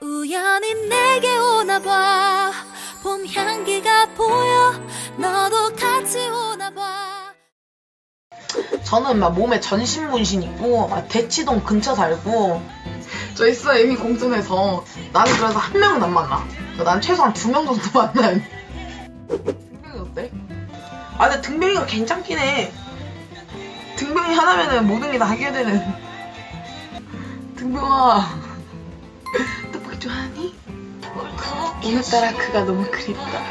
우연히 내게 오나 봐. 봄 향기가 보여. 너도 같이 오나 봐. 저는 막 몸에 전신 문신 있고 막 대치동 근처 살고. 저 있어 이미 공존해서. 나는 그래서 한 명은 안 만나. 난 최소한 두 명 정도 만나야 돼 등병이 어때? 아 근데 등병이가 괜찮긴 해. 등병이 하나면은 모든 게 다 해결되는. 등병아 좋아하니? 오늘따라 그가 너무 그립다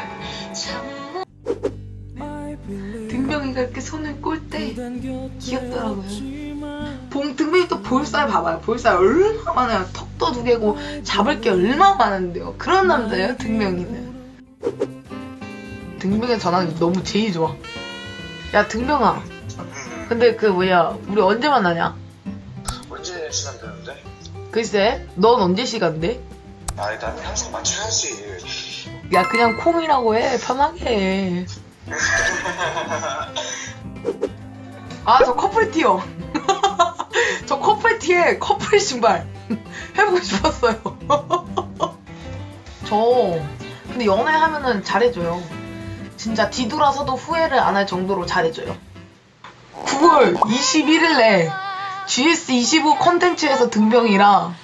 등병이가 이렇게 손을 꼴 때 귀엽더라고요. 봉 등병이 또 볼살 봐봐요. 볼살 얼마나 많아요. 턱도 두 개고 잡을 게 얼마나 많은데요. 그런 남자예요, 등병이는. 등병이 전화는 너무 제일 좋아. 야, 등병아. 근데 그 뭐야, 우리 언제 만나냐? 언제 시간 되는데? 글쎄, 넌 언제 시간 돼? 아니 난 항상 맞춰야지 야, 그냥 콩이라고 해. 편하게 해. 아, 저 커플 티어. 저 커플 티에 커플 신발 해보고 싶었어요. 저 근데 연애하면은 잘해줘요. 진짜 뒤돌아서도 후회를 안 할 정도로 잘해줘요. 9월 21일 내 GS25 컨텐츠에서 등병이라 어?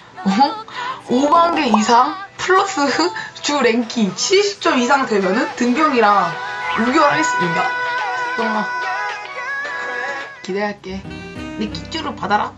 5만 개 이상 플러스 주 랭킹 70점 이상 되면은 등병이랑 우결하겠습니다. 동아 기대할게. 내 기쭈를 받아라.